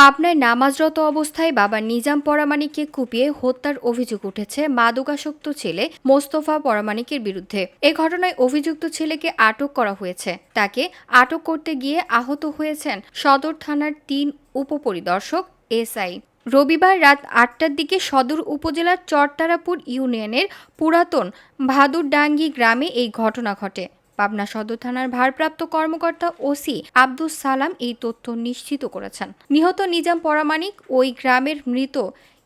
পাবনায় নামাজরত অবস্থায় বাবা নিজাম পরামানিককে কুপিয়ে হত্যার অভিযোগ উঠেছে মাদকাসক্ত ছেলে মোস্তফা পরামানিকের বিরুদ্ধে। এ ঘটনায় অভিযুক্ত ছেলেকে আটক করা হয়েছে। তাকে আটক করতে গিয়ে আহত হয়েছেন সদর থানার তিন উপপরিদর্শক এসআই। রবিবার রাত আটটার দিকে সদর উপজেলার চরতারাপুর ইউনিয়নের পুরাতন ভাদুরডাঙ্গি গ্রামে এই ঘটনা ঘটে। পাবনা সদর থানার ভারপ্রাপ্ত কর্মকর্তা ওসি আব্দুস সালাম এই তথ্য নিশ্চিত করেছেন। নিহত নিজাম পরামানিক ওই গ্রামের মৃত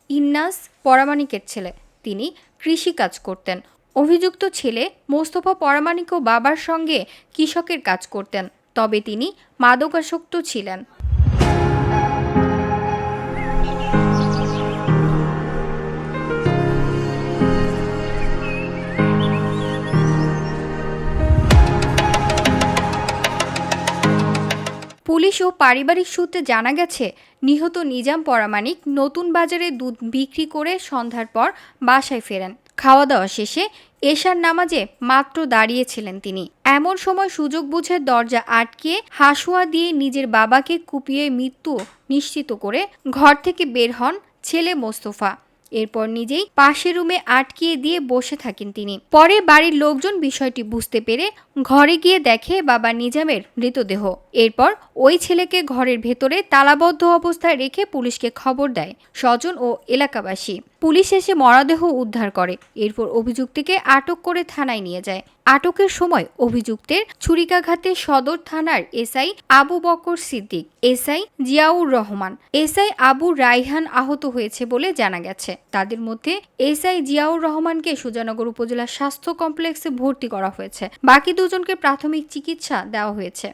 ইন্নাস পরামানিকের ছেলে। তিনি কৃষিকাজ করতেন। অভিযুক্ত ছেলে মোস্তফা পরামানিকও বাবার সঙ্গে কৃষকের কাজ করতেন। তবে তিনি মাদকাসক্ত ছিলেন। পুলিশ ও পারিবারিক সূত্রে জানা গেছে, নিহত নিজাম পরামানিক নতুন বাজারে দুধ বিক্রি করে সন্ধ্যার পর বাসায় ফেরেন। খাওয়া দাওয়া শেষে এশার নামাজে মাত্র দাঁড়িয়েছিলেন তিনি। এমন সময় সুযোগ বুঝে দরজা আটকিয়ে হাসুয়া দিয়ে নিজের বাবাকে কুপিয়ে মৃত্যু নিশ্চিত করে ঘর থেকে বের হন ছেলে মোস্তফা। এরপর নিজেই পাশের রুমে আটকিয়ে দিয়ে বসে থাকেন তিনি। পরে বাড়ির লোকজন বিষয়টি বুঝতে পেরে ঘরে গিয়ে দেখে বাবা নিজামের মৃতদেহ। এরপর ওই ছেলেকে ঘরের ভেতরে তালাবদ্ধ অবস্থায় রেখে পুলিশকে খবর দেয় স্বজন ও এলাকাবাসী। পুলিশ এসে মরদেহ উদ্ধার করে। এরপর অভিযুক্তকে আটক করে থানায় নিয়ে যায়। আটকের সময় অভিযুক্তের ছুরিকাঘাতে সদর থানার SI Abu Bakar Siddique, SI Ziaur Rahman, SI Abu Raihan আহত হয়েছে বলে জানা গেছে। তাদের মধ্যে এসআই জিয়াউর রহমানকে সুজানগর উপজেলা স্বাস্থ্য কমপ্লেক্সে ভর্তি করা হয়েছে। বাকি দুজনকে প্রাথমিক চিকিৎসা দেওয়া হয়েছে।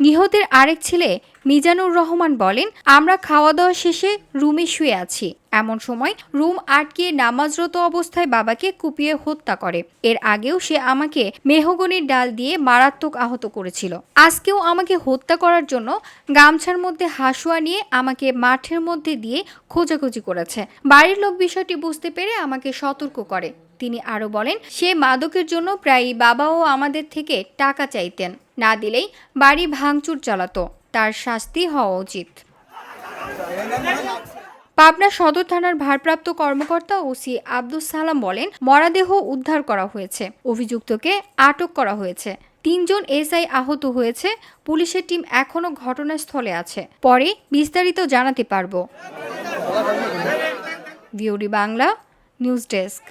নিহতের আরেক ছেলে মিজানুর রহমান বলেন আমরা খাওয়া দাওয়া শেষে রুমে শুয়ে আছি। এমন সময় রুম আটকিয়ে নামাজরত অবস্থায় বাবাকে কুপিয়ে হত্যা করে। এর আগেও সে আমাকে মেহগনির ডাল দিয়ে মারাত্মক আহত করেছিল। আজকেও আমাকে হত্যা করার জন্য গামছার মধ্যে হাসুয়া নিয়ে আমাকে মাঠের মধ্যে দিয়ে খোঁজাখুঁজি করেছে। বাড়ির লোক বিষয়টি বুঝতে পেরে আমাকে সতর্ক করে। তিনি আরও বলেন, সে মাদকের জন্য প্রায়ই বাবাও আমাদের থেকে টাকা চাইতেন। না দিলেই বাড়ি ভাঙচুর চালাতো। তার শাস্তি হওয়া উচিত। পাবনা সদর থানার ভারপ্রাপ্ত কর্মকর্তা ওসি আব্দুস সালাম বলেন, মরাদেহ উদ্ধার করা হয়েছে। অভিযুক্তকে আটক করা হয়েছে। তিনজন এসআই আহত হয়েছে। পুলিশের টিম এখনও ঘটনাস্থলে আছে। পরে বিস্তারিত জানাতে পারব। Bangla, news desk.